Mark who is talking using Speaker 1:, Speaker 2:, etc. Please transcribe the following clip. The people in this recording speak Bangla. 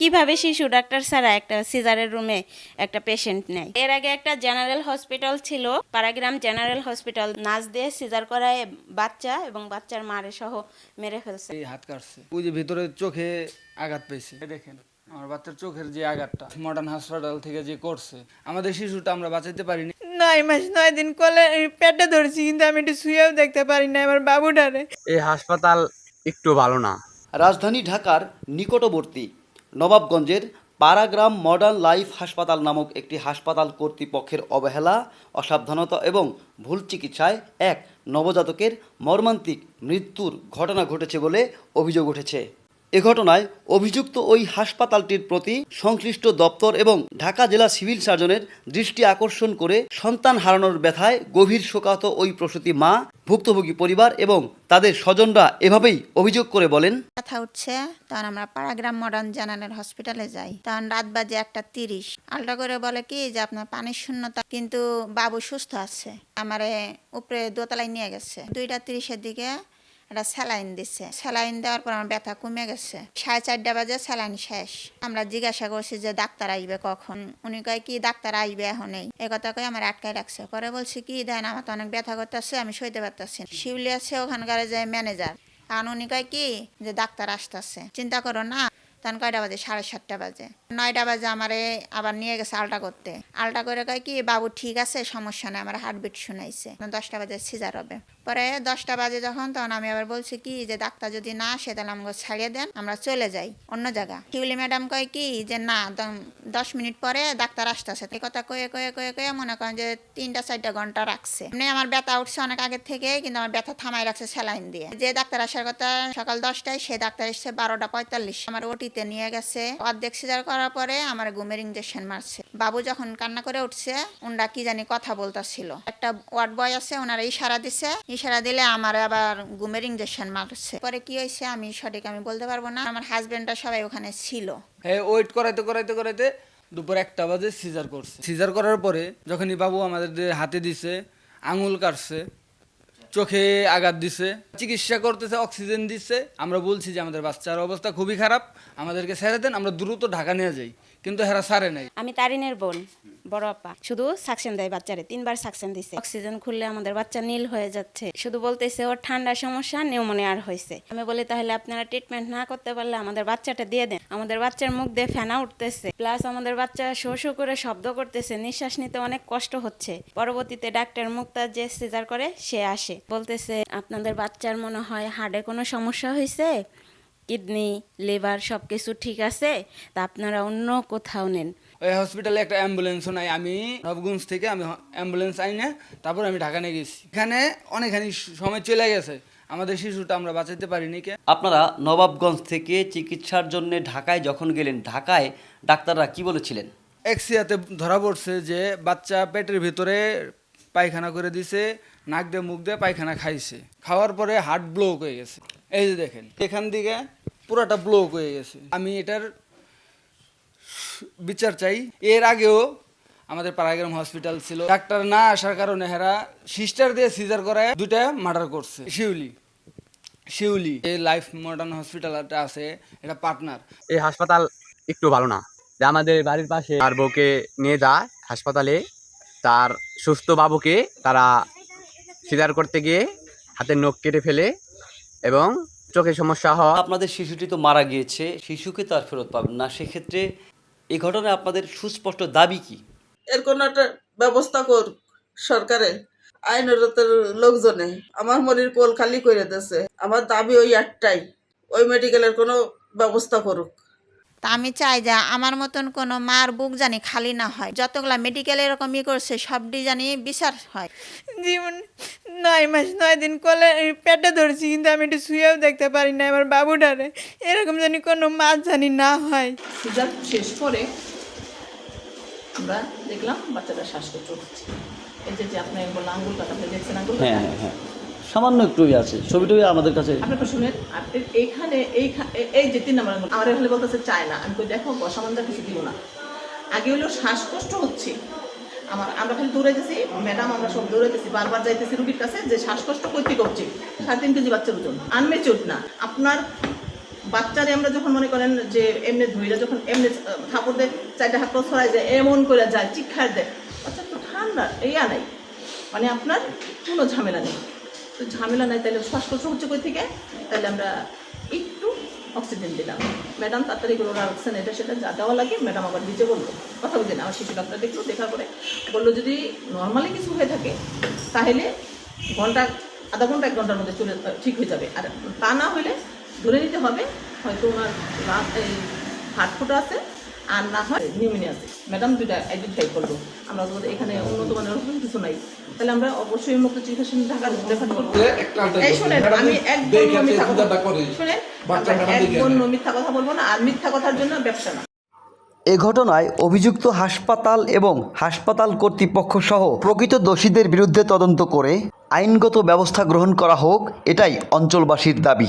Speaker 1: কীভাবে শিশু ডাক্তার ছাড়া একটা সিজারের রুমে একটা পেশেন্ট নেয়? এর আগে একটা জেনারেল হসপিটাল ছিল পারাগ্রাম জেনারেল হসপিটাল। নাচ দিয়ে সিজার করায় বাচ্চা এবং বাচ্চার মারে সহ মেরে ফেলছে।
Speaker 2: এই হাত কাটছে। ওই যে ভিতরে চোখে আঘাত পেয়েছে। দেখেন আমার বাচ্চার চোখের যে আঘাতটা মডার্ন হাসপাতাল থেকে যে করছে আমাদের শিশুটা আমরা বাঁচাইতে পারিনি।
Speaker 3: নয় মাস নয় দিন কলে পেটে ধরছি কিন্তু আমি একটু শুয়েও দেখতে পারি না আমার বাবুটারে।
Speaker 4: এই হাসপাতাল একটু ভালো না।
Speaker 5: রাজধানী ঢাকার নিকটবর্তী নবাবগঞ্জের পারাগ্রাম মডার্ন লাইফ হাসপাতাল নামক একটি হাসপাতাল কর্তৃপক্ষের অবহেলা, অসাবধানতা এবং ভুল চিকিৎসায় এক নবজাতকের মর্মান্তিক মৃত্যুর ঘটনা ঘটেছে বলে অভিযোগ উঠেছে। এ ঘটনায় অভিযুক্ত ওই হাসপাতালটির প্রতি সংশ্লিষ্ট দপ্তর এবং ঢাকা জেলা সিভিল সার্জনের দৃষ্টি আকর্ষণ করে সন্তান হারানোর ব্যথায় গভীর শোকাহত ওই প্রসূতি মা, ভুক্তভোগী পরিবার এবং তাদের স্বজনরা এভাবেই অভিযোগ করে বলেন
Speaker 6: কথা উঠছে, তখন আমরা পাড়াগ্রাম মডার্ন জেনারেল হসপিটালে যাই। তখন রাত বাজে একটা তিরিশ। আলটা করে বলে কি, যে আপনার পানির শূন্যতা, কিন্তু বাবু সুস্থ আছে। আমারে উপরে দোতলায় নিয়ে গেছে। দুইটা তিরিশের দিকে একটা স্যালাইন দিচ্ছে স্যালাইন দেওয়ার পর আমার ব্যথা কমে গেছে। সাড়ে চারটা বাজে স্যালাইন শেষ। আমরা জিজ্ঞাসা করছি যে, ডাক্তার আসবে কখন? উনি কয়, কি ডাক্তার আসবে এখনই? এই কথা কয়ে আমার আটকায় রাখছে। পরে বলছি, কি, দেন আমার তো অনেক ব্যথা করতেছে, আমি সইতে পারতেছি। শিউলি আছে, ওখানকার যে ম্যানেজার। কারণ উনি কয়, কি, যে ডাক্তার আসতেছে। চিন্তা করো না, তখন কয়টা বাজে? সাড়ে সাতটা বাজে। নয়টা বাজে আমারে আবার নিয়ে গেছে আলটা করতে। আলটা করে কয়, কি, বাবু ঠিক আছে, সমস্যা নেই, আমার হার্টবিট শুনাইছে। দশটা বাজে সিজার হবে। পরে দশটা বাজে যখন, তখন আমি আবার বলছি কি যে, ডাক্তার যদি না আসে, তাহলে আমাকে ছাড়িয়ে দেন, আমরা চলে যাই অন্য জায়গা শিউলি ম্যাডাম কয় কি যে, না দশ মিনিট পরে ডাক্তার আসতেছে। এই কথা কয়ে কয়ে কয়ে কয়ে মনে করেন যে, তিনটা, চারটা ঘণ্টা রাখছে। এমনি আমার ব্যথা উঠছে অনেক আগে থেকে কিন্তু আমার ব্যথা থামাই রাখছে স্যালাইন দিয়ে। যে ডাক্তার আসার কথা, সকাল দশটায় সে ডাক্তার এসছে বারোটা পঁয়তাল্লিশ। আমার ওটিতে নিয়ে গেছে। অর্ধেক সিজার করার পরে আমার ঘুমের ইঞ্জেকশন মারছে। বাবু যখন কান্না করে উঠছে, উনরা কি জানি কথা বলতাছিল। একটা ওয়ার্ড বয় আছে ওনারা ইশারা দিছে। ইশারা দিলে আমার আবার ঘুমের ইঞ্জেকশন মারছে। পরে কি হয়েছে আমি সঠিক আমি বলতে পারব না। আমার হাজবেন্ডরা সবাই ওখানে ছিল।
Speaker 2: হ্যাঁ ওয়েট করাইতে করাইতে করাইতে দুপুর একটা বাজে সিজার করছে। সিজার করার পরে যখনই বাবু আমাদের হাতে দিছে আঙুল কাটছে চোখে আঘাত দিছে চিকিৎসা করতেছে অক্সিজেন দিচ্ছে আমরা বলছি যে আমাদের বাচ্চার অবস্থা খুবই খারাপ আমাদেরকে ছেড়ে দেন আমরা দ্রুত ঢাকা নিয়ে যাই। কিন্তু হেরা সারে নাই।
Speaker 1: আমি তারিনের বোন। বড় আপা। শুধু সাকশন দেয় বাচ্চারে, তিনবার সাকশন দিছে। অক্সিজেন খুললে আমাদের বাচ্চা নীল হয়ে যাচ্ছে। শুধু বলতেছে, ওর ঠান্ডার সমস্যা নিউমোনিয়ার হয়েছে। আমি বলি, তাহলে আপনারা ট্রিটমেন্ট না করতে পারলে আমাদের বাচ্চাটা দিয়ে দেন। আমাদের বাচ্চার মুখ দিয়ে ফেনা উঠতেছে। প্লাস আমাদের বাচ্চা শো শো করে শব্দ করতেছে। নিঃশ্বাস নিতে অনেক কষ্ট হচ্ছে। পরবর্তীতে ডাক্তার মুক্তা যে সিজার করে, সে আসে। বলতেছে, আপনাদের বাচ্চার মনে হয় হার্টে কোনো সমস্যা হয়েছে কিডনি লিভার সব কিছু ঠিক আছে তা আপনারা অন্য কোথাও নেন।
Speaker 2: ওই হসপিটালে একটা অ্যাম্বুলেন্সও নাই। আমি নবগঞ্জ থেকে আমি অ্যাম্বুলেন্স আইনে তারপর আমি ঢাকা নিয়ে গেছি। এখানে অনেকখানি সময় চলে গেছে। আমাদের শিশুটা আমরা বাঁচাতে পারিনি কে।
Speaker 5: আপনারা নবাবগঞ্জ থেকে চিকিৎসার জন্য ঢাকায় যখন গেলেন ঢাকায় ডাক্তাররা কি বলেছিলেন?
Speaker 2: এক্সিয়াতে ধরা পড়ছে যে বাচ্চা পেটের ভিতরে পায়খানা করে দিছে, নাক দিয়ে মুখ দিয়ে পায়খানা খাইছে। খাওয়ার পরে হার্ট ব্লক হয়ে গেছে। এই যে দেখেন, এখান থেকে পুরোটা ব্লক হয়ে গেছে। আমি এটার বিচার চাই। এর আগেও আমাদের পাড়াগ্রাম হসপিটাল ছিল। ডাক্তার না আসার কারণে হেরা সিস্টার দিয়ে সিজার করায় দুটা মার্ডার করছে। শিউলি শিউলি, এই লাইফ মডার্ন হসপিটালটা আছে, এটা পার্টনার
Speaker 4: এই হাসপাতাল একটু ভালো না। আমাদের বাড়ির পাশে আর বউকে নিয়ে যায় হাসপাতালে তার সুস্থ বাবুকে তারা সিজার করতে গিয়ে হাতের নখ কেটে ফেলে এবং চোখে সমস্যা হওয়া
Speaker 5: আপনাদের শিশুটি তো মারা গিয়েছে শিশুকে তো আর ফেরত পাবেন না। সেক্ষেত্রে এই ঘটনায় আপনাদের সুস্পষ্ট দাবি কি?
Speaker 7: এর কোনো একটা ব্যবস্থা কর সরকারে আইনরতের লোকজনে। আমার মরির কোল খালি করে দিয়েছে। আমার দাবি ওই একটাই ওই মেডিকেলের কোনো ব্যবস্থা করুক।
Speaker 6: তা আমি চাই যে আমার মতন কোনো মার বুক জানি খালি না হয়। যতগুলা মেডিকেল এরকম ই করছে সবটি জানি বিচার হয়।
Speaker 3: জীবন নয় মাস নয় দিন কলে পেটে ধরছি কিন্তু আমি একটু শুয়েও দেখতে পারি না আমার বাবুটারে। এরকম জানি কোনো মাছ জানি না হয়।
Speaker 8: সিজার শেষ করে আমরা দেখলাম বাচ্চাটা শ্বাসকষ্ট হচ্ছে। এই যে আপনি বললেন আঙ্গুল কাটা দেখছেন আঙ্গুল
Speaker 5: হ্যাঁ হ্যাঁ হ্যাঁ। সামান্য একটুই আছে ছবিটুই আমাদের কাছে
Speaker 8: আপনি একটু শুনেন এইখানে, এইখা- এ- এই যে তিন নম্বর আমার এখানে বলতেছে চায় না। আমি দেখো সামান্য কিছু দিব না। আগে হলো শ্বাসকষ্ট হচ্ছে। আমার আমরা খালি দৌড়াইতেছি, ম্যাডাম, আমরা সব দৌড়াইতেছি, বারবার যাইতেছি রুগীর কাছে যে শ্বাসকষ্ট করতে করছে। সাড়ে তিন কেজি বাচ্চার ওজন। আনমেচুর না। আপনার বাচ্চারে আমরা যখন মনে করেন যে এমনি ধুইরা যখন এমনি ঠাকুর দেয়, চারটা হাত পা ছড়াই যায় এমন করে যায় চিক্ষার দেয়। বাচ্চা তো ঠান্ডা ইয়া নাই। মানে আপনার কোনো ঝামেলা নেই। তো ঝামেলা নাই তাহলে শ্বাসকষ্ট হচ্ছে কই থেকে? তাহলে আমরা একটু অক্সিজেন দিলাম। ম্যাডাম, তাড়াতাড়ি করে অক্সিজেন এটা সেটা যা দেওয়া লাগে, ম্যাডাম আবার নিচে বলল। কথা বুঝে না, আমার শিশু ডাক্তার দেখল, দেখার পরে বলল, যদি নর্মালি কিছু হয়ে থাকে, তাহলে ঘণ্টা, আধা ঘণ্টা, এক ঘণ্টার মধ্যে চলে, ঠিক হয়ে যাবে। আর তা না হলে ধরে নিতে হবে, হয়তো ওনার এই হার্ট ফুটা আছে আর না হয় নিউমোনিয়া আছে। ম্যাডাম দুইটা আইডেন্টিফাই করল আমরা তো এখানে উন্নত মানের ওরকম কিছু নাই। তাহলে আমরা অবশ্যই মুক্ত চিকিৎসা রেফার করব। এই শুনেন আমি একদম মিথ্যা কথা শুনেন একদম মিথ্যা কথা বলব না। আর মিথ্যা কথার জন্য ব্যবসা না।
Speaker 5: এ ঘটনায় অভিযুক্ত হাসপাতাল এবং হাসপাতাল কর্তৃপক্ষ সহ প্রকৃত দোষীদের বিরুদ্ধে তদন্ত করে আইনগত ব্যবস্থা গ্রহণ করা হোক এটাই অঞ্চলবাসীর দাবি।